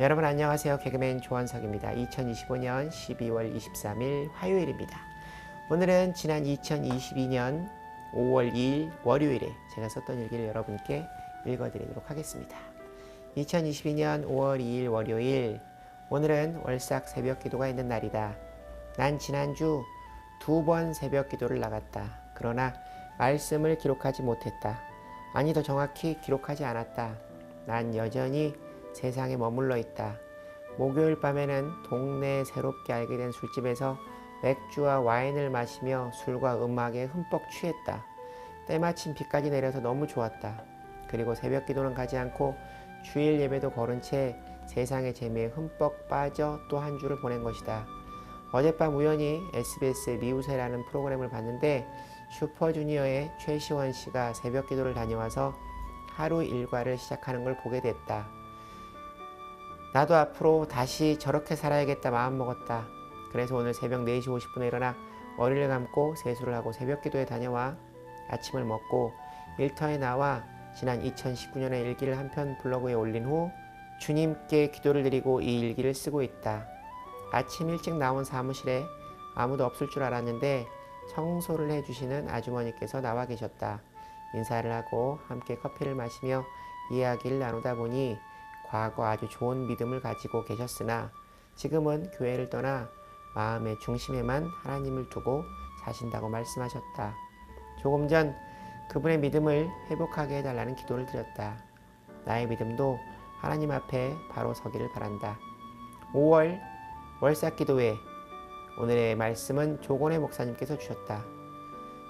여러분 안녕하세요. 개그맨 조원석입니다. 2025년 12월 23일 화요일입니다. 오늘은 지난 2022년 5월 2일 월요일에 제가 썼던 일기를 여러분께 읽어드리도록 하겠습니다. 2022년 5월 2일 월요일 오늘은 월삭 새벽 기도가 있는 날이다. 난 지난주 두 번 새벽 기도를 나갔다. 그러나 말씀을 기록하지 못했다. 아니 더 정확히 기록하지 않았다. 난 여전히 세상에 머물러 있다. 목요일 밤에는 동네에 새롭게 알게 된 술집에서 맥주와 와인을 마시며 술과 음악에 흠뻑 취했다. 때마침 비까지 내려서 너무 좋았다. 그리고 새벽 기도는 가지 않고 주일 예배도 거른 채 세상의 재미에 흠뻑 빠져 또 한 주를 보낸 것이다. 어젯밤 우연히 SBS의 미우새라는 프로그램을 봤는데 슈퍼주니어의 최시원 씨가 새벽 기도를 다녀와서 하루 일과를 시작하는 걸 보게 됐다. 나도 앞으로 다시 저렇게 살아야겠다 마음먹었다. 그래서 오늘 새벽 4시 50분에 일어나 머리를 감고 세수를 하고 새벽 기도에 다녀와 아침을 먹고 일터에 나와 지난 2019년의 일기를 한 편 블로그에 올린 후 주님께 기도를 드리고 이 일기를 쓰고 있다. 아침 일찍 나온 사무실에 아무도 없을 줄 알았는데 청소를 해주시는 아주머니께서 나와 계셨다. 인사를 하고 함께 커피를 마시며 이야기를 나누다 보니 과거 아주 좋은 믿음을 가지고 계셨으나 지금은 교회를 떠나 마음의 중심에만 하나님을 두고 사신다고 말씀하셨다. 조금 전 그분의 믿음을 회복하게 해달라는 기도를 드렸다. 나의 믿음도 하나님 앞에 바로 서기를 바란다. 5월 월삭 기도회 오늘의 말씀은 조건의 목사님께서 주셨다.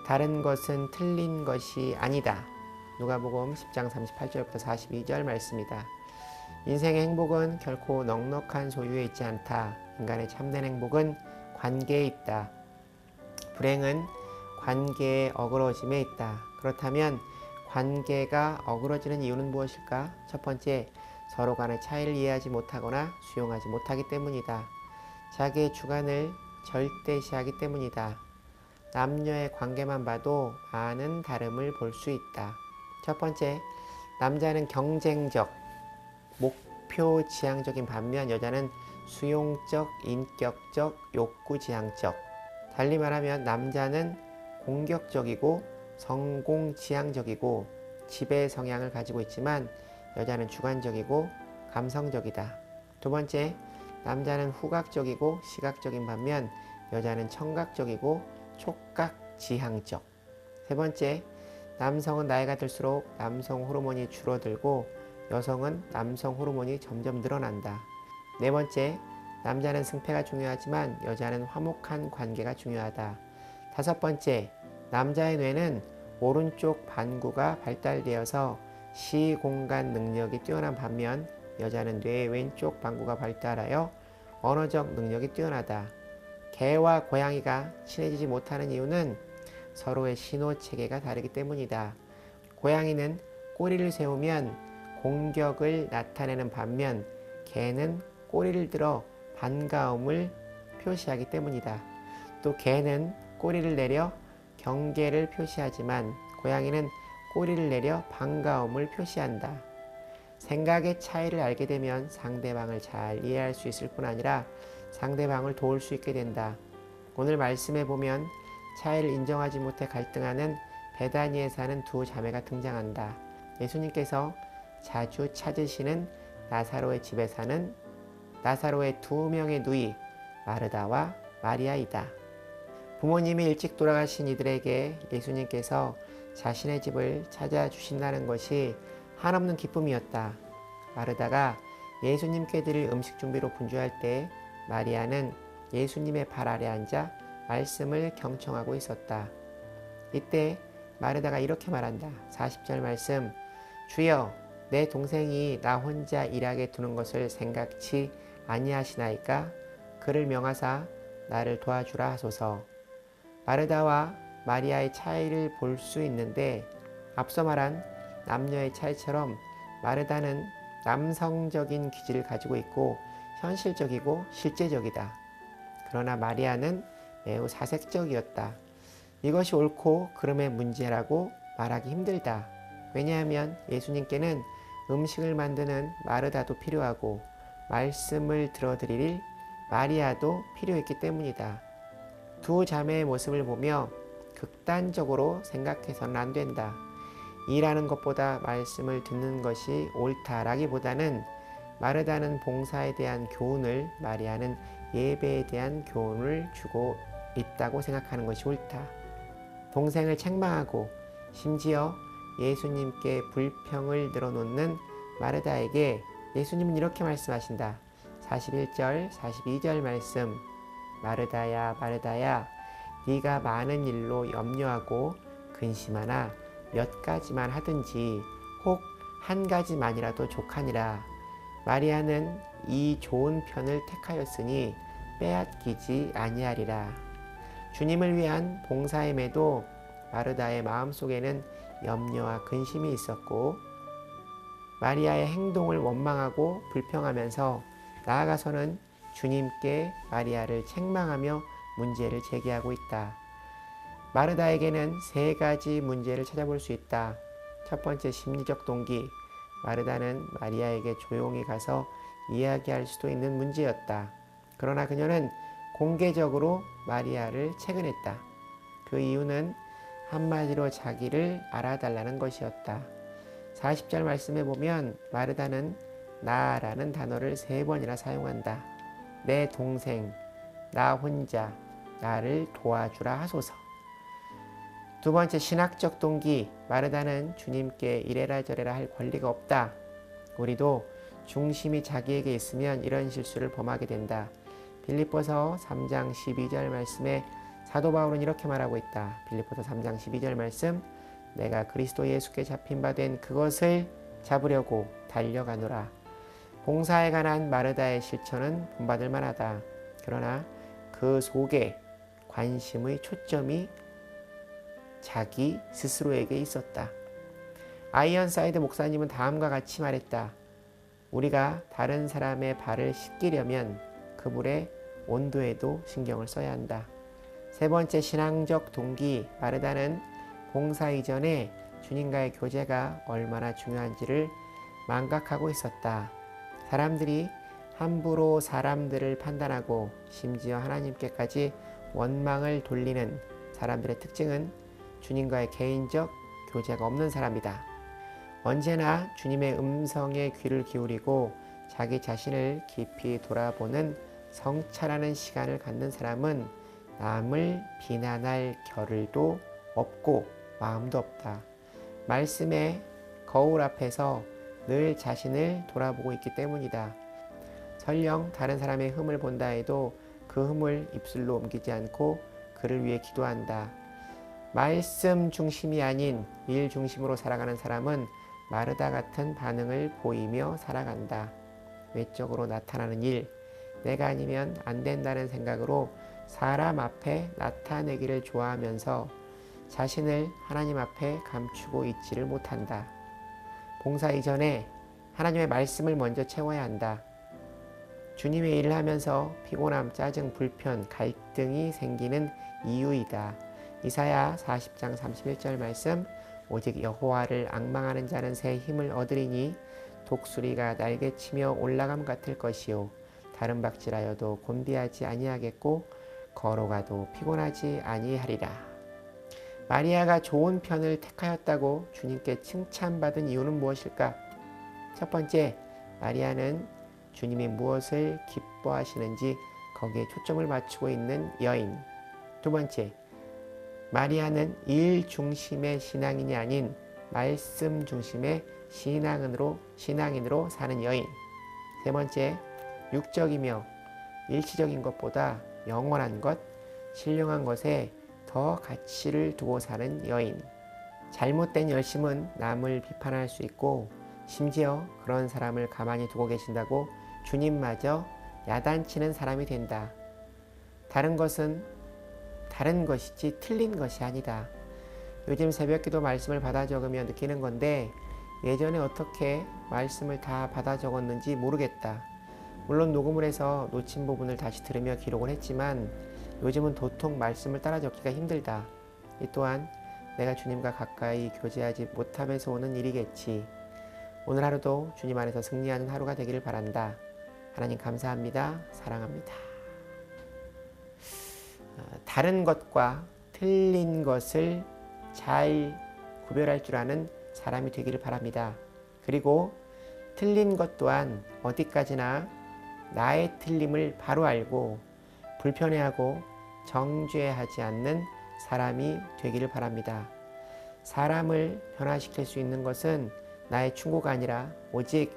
다른 것은 틀린 것이 아니다. 누가복음 10장 38절부터 42절 말씀이다. 인생의 행복은 결코 넉넉한 소유에 있지 않다. 인간의 참된 행복은 관계에 있다. 불행은 관계의 어그러짐에 있다. 그렇다면 관계가 어그러지는 이유는 무엇일까? 첫 번째, 서로 간의 차이를 이해하지 못하거나 수용하지 못하기 때문이다. 자기의 주관을 절대시하기 때문이다. 남녀의 관계만 봐도 많은 다름을 볼 수 있다. 첫 번째, 남자는 경쟁적, 목표 지향적인 반면 여자는 수용적, 인격적, 욕구 지향적. 달리 말하면 남자는 공격적이고 성공 지향적이고 지배 성향을 가지고 있지만 여자는 주관적이고 감성적이다. 두 번째, 남자는 후각적이고 시각적인 반면 여자는 청각적이고 촉각 지향적. 세 번째, 남성은 나이가 들수록 남성 호르몬이 줄어들고 여성은 남성 호르몬이 점점 늘어난다. 네 번째, 남자는 승패가 중요하지만 여자는 화목한 관계가 중요하다. 다섯 번째, 남자의 뇌는 오른쪽 반구가 발달되어서 시공간 능력이 뛰어난 반면 여자는 뇌의 왼쪽 반구가 발달하여 언어적 능력이 뛰어나다. 개와 고양이가 친해지지 못하는 이유는 서로의 신호 체계가 다르기 때문이다. 고양이는 꼬리를 세우면 공격을 나타내는 반면 개는 꼬리를 들어 반가움을 표시하기 때문이다. 또 개는 꼬리를 내려 경계를 표시하지만 고양이는 꼬리를 내려 반가움을 표시한다. 생각의 차이를 알게 되면 상대방을 잘 이해할 수 있을 뿐 아니라 상대방을 도울 수 있게 된다. 오늘 말씀에 보면 차이를 인정하지 못해 갈등하는 베다니에 사는 두 자매가 등장한다. 예수님께서 자주 찾으시는 나사로의 집에 사는 나사로의 두 명의 누이 마르다와 마리아이다. 부모님이 일찍 돌아가신 이들에게 예수님께서 자신의 집을 찾아주신다는 것이 한없는 기쁨이었다. 마르다가 예수님께 드릴 음식 준비로 분주할 때 마리아는 예수님의 발 아래 앉아 말씀을 경청하고 있었다. 이때 마르다가 이렇게 말한다. 40절 말씀. 주여, 내 동생이 나 혼자 일하게 두는 것을 생각치 아니하시나이까? 그를 명하사 나를 도와주라 하소서. 마르다와 마리아의 차이를 볼 수 있는데 앞서 말한 남녀의 차이처럼 마르다는 남성적인 기질을 가지고 있고 현실적이고 실제적이다. 그러나 마리아는 매우 사색적이었다. 이것이 옳고 그름의 문제라고 말하기 힘들다. 왜냐하면 예수님께는 음식을 만드는 마르다도 필요하고 말씀을 들어드릴 마리아도 필요했기 때문이다. 두 자매의 모습을 보며 극단적으로 생각해서는 안 된다. 일하는 것보다 말씀을 듣는 것이 옳다라기보다는 마르다는 봉사에 대한 교훈을 마리아는 예배에 대한 교훈을 주고 있다고 생각하는 것이 옳다. 동생을 책망하고 심지어 예수님께 불평을 늘어놓는 마르다에게 예수님은 이렇게 말씀하신다. 41절, 42절 말씀. 마르다야, 마르다야, 네가 많은 일로 염려하고 근심하나 몇 가지만 하든지 혹 한 가지만이라도 족하니라. 마리아는 이 좋은 편을 택하였으니 빼앗기지 아니하리라. 주님을 위한 봉사임에도 마르다의 마음속에는 염려와 근심이 있었고 마리아의 행동을 원망하고 불평하면서 나아가서는 주님께 마리아를 책망하며 문제를 제기하고 있다. 마르다에게는 세 가지 문제를 찾아볼 수 있다. 첫 번째 심리적 동기. 마르다는 마리아에게 조용히 가서 이야기할 수도 있는 문제였다. 그러나 그녀는 공개적으로 마리아를 채근했다. 그 이유는 한마디로 자기를 알아달라는 것이었다. 40절 말씀에 보면 마르다는 나라는 단어를 세 번이나 사용한다. 내 동생, 나 혼자, 나를 도와주라 하소서. 두 번째 신학적 동기 마르다는 주님께 이래라 저래라 할 권리가 없다. 우리도 중심이 자기에게 있으면 이런 실수를 범하게 된다. 빌립보서 3장 12절 말씀에 사도 바울은 이렇게 말하고 있다. 빌립보서 3장 12절 말씀 내가 그리스도 예수께 잡힌 바 된 그것을 잡으려고 달려가노라. 봉사에 관한 마르다의 실천은 본받을 만하다. 그러나 그 속에 관심의 초점이 자기 스스로에게 있었다. 아이언사이드 목사님은 다음과 같이 말했다. 우리가 다른 사람의 발을 씻기려면 그물의 온도에도 신경을 써야 한다. 세 번째 신앙적 동기 마르다는 봉사 이전에 주님과의 교제가 얼마나 중요한지를 망각하고 있었다. 사람들이 함부로 사람들을 판단하고 심지어 하나님께까지 원망을 돌리는 사람들의 특징은 주님과의 개인적 교제가 없는 사람이다. 언제나 주님의 음성에 귀를 기울이고 자기 자신을 깊이 돌아보는 성찰하는 시간을 갖는 사람은 남을 비난할 겨를도 없고 마음도 없다. 말씀의 거울 앞에서 늘 자신을 돌아보고 있기 때문이다. 설령 다른 사람의 흠을 본다 해도 그 흠을 입술로 옮기지 않고 그를 위해 기도한다. 말씀 중심이 아닌 일 중심으로 살아가는 사람은 마르다 같은 반응을 보이며 살아간다. 외적으로 나타나는 일, 내가 아니면 안 된다는 생각으로 사람 앞에 나타내기를 좋아하면서 자신을 하나님 앞에 감추고 있지를 못한다. 봉사 이전에 하나님의 말씀을 먼저 채워야 한다. 주님의 일을 하면서 피곤함, 짜증, 불편, 갈등이 생기는 이유이다. 이사야 40장 31절 말씀 오직 여호와를 악망하는 자는 새 힘을 얻으리니 독수리가 날개치며 올라감 같을 것이요 다른 박질하여도 곤비하지 아니하겠고 걸어가도 피곤하지 아니하리라. 마리아가 좋은 편을 택하였다고 주님께 칭찬받은 이유는 무엇일까? 첫 번째, 마리아는 주님이 무엇을 기뻐하시는지 거기에 초점을 맞추고 있는 여인. 두 번째, 마리아는 일 중심의 신앙인이 아닌 말씀 중심의 신앙인으로 신앙인으로 사는 여인. 세 번째, 육적이며 일시적인 것보다 영원한 것, 신령한 것에 더 가치를 두고 사는 여인. 잘못된 열심은 남을 비판할 수 있고 심지어 그런 사람을 가만히 두고 계신다고 주님마저 야단치는 사람이 된다. 다른 것은 다른 것이지 틀린 것이 아니다. 요즘 새벽 기도 말씀을 받아 적으며 느끼는 건데 예전에 어떻게 말씀을 다 받아 적었는지 모르겠다. 물론 녹음을 해서 놓친 부분을 다시 들으며 기록을 했지만 요즘은 도통 말씀을 따라 적기가 힘들다. 이 또한 내가 주님과 가까이 교제하지 못함에서 오는 일이겠지. 오늘 하루도 주님 안에서 승리하는 하루가 되기를 바란다. 하나님 감사합니다. 사랑합니다. 어, 다른 것과 틀린 것을 잘 구별할 줄 아는 사람이 되기를 바랍니다. 그리고 틀린 것 또한 어디까지나 나의 틀림을 바로 알고 불편해하고 정죄하지 않는 사람이 되기를 바랍니다. 사람을 변화시킬 수 있는 것은 나의 충고가 아니라 오직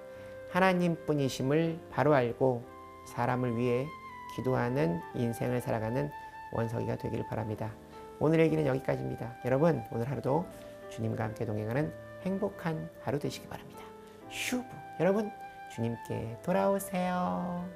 하나님뿐이심을 바로 알고 사람을 위해 기도하는 인생을 살아가는 원석이가 되기를 바랍니다. 오늘의 얘기는 여기까지입니다. 여러분 오늘 하루도 주님과 함께 동행하는 행복한 하루 되시기 바랍니다. 슈브 여러분 주님께 돌아오세요.